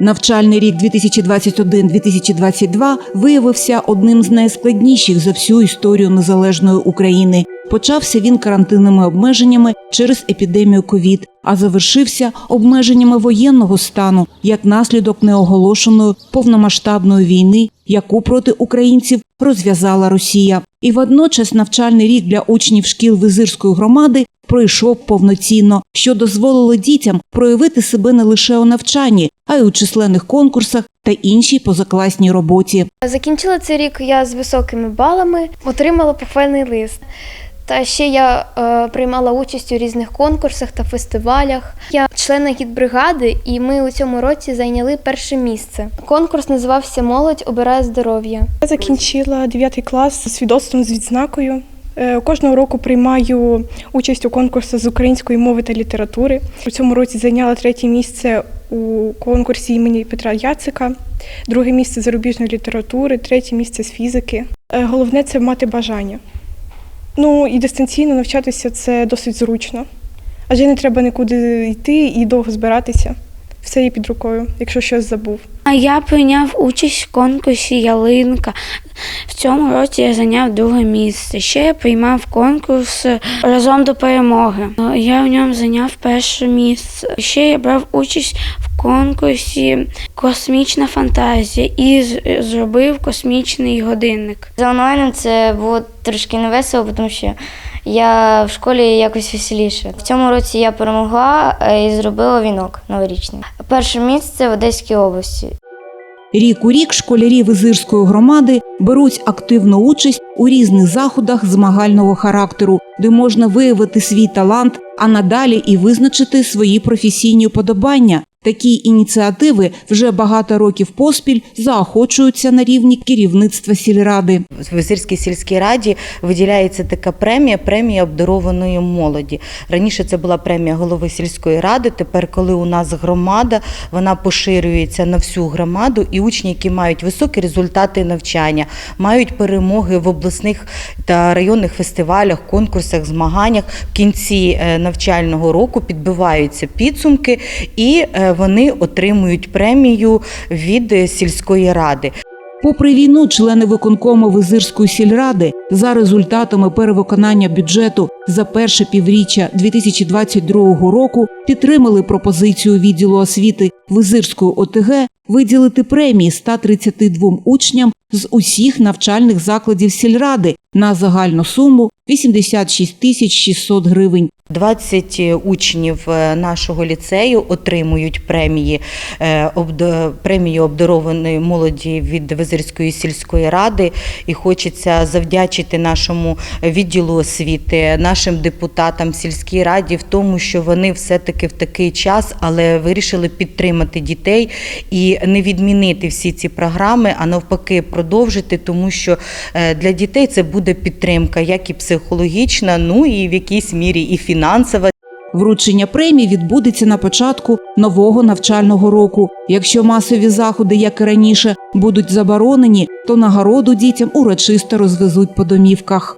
Навчальний рік 2021-2022 виявився одним з найскладніших за всю історію незалежної України. Почався він карантинними обмеженнями через епідемію ковід, а завершився обмеженнями воєнного стану як наслідок неоголошеної повномасштабної війни, яку проти українців розв'язала Росія. І водночас навчальний рік для учнів шкіл визирської громади пройшов повноцінно, що дозволило дітям проявити себе не лише у навчанні, а й у численних конкурсах та іншій позакласній роботі. Закінчила цей рік я з високими балами, отримала похвальний лист. Та ще я е, приймала участь у різних конкурсах та фестивалях. Я член гідбригади, і ми у цьому році зайняли перше місце. Конкурс називався Молодь обирає здоров'я. Я закінчила 9 клас з свідоцтвом з відзнакою. Е, Кожного року приймаю участь у конкурсах з української мови та літератури. У цьому році зайняла третє місце у конкурсі імені Петра Яцика, друге місце зарубіжної літератури, третє місце з фізики. Е, Головне це мати бажання. Ну і дистанційно навчатися це досить зручно, адже не треба нікуди йти і довго збиратися. Все є під рукою, якщо щось забув. А Я прийняв участь в конкурсі Ялинка. В цьому році я зайняв друге місце. Ще я приймав конкурс разом до перемоги. Я в ньому зайняв перше місце. Ще я брав участь в конкурсі Космічна фантазія і з- зробив космічний годинник. За онлайном це було трошки не весело, тому що я в школі якось веселіше. В цьому році я перемогла е, і зробила вінок новорічний. Перше місце в Одеській області. Рік у рік школярі визирської громади беруть активну участь у різних заходах змагального характеру, де можна виявити свій талант, а надалі і визначити свої професійні вподобання. Такі ініціативи вже багато років поспіль заохочуються на рівні керівництва сільради. В Визирській сільській раді виділяється така премія премія обдарованої молоді. Раніше це була премія голови сільської ради. Тепер, коли у нас громада, вона поширюється на всю громаду, і учні, які мають високі результати навчання, мають перемоги в обласних та районних фестивалях, конкурсах, змаганнях в кінці е, навчального року підбиваються підсумки і е, вони отримують премію від сільської ради. Попри війну, члени виконкому Визирської сільради за результатами перевиконання бюджету за перше півріччя 2022 року підтримали пропозицію відділу освіти Визирської ОТГ виділити премії 132 учням з усіх навчальних закладів сільради на загальну суму 86 тисяч 600 гривень. 20 учнів е, нашого ліцею отримують премії е, премію обдарованої молоді від Визирської сільської ради. І хочеться завдячити нашому відділу освіти, нашим депутатам сільській раді в тому, що вони все-таки в такий час, але вирішили підтримати дітей і не відмінити всі ці програми, а навпаки продовжити, тому що е, для дітей це буде підтримка, як і психологічна, ну і в якійсь мірі і фінансова. Вручення премій відбудеться на початку нового навчального року. Якщо масові заходи, як і раніше, будуть заборонені, то нагороду дітям урочисто розвезуть по домівках.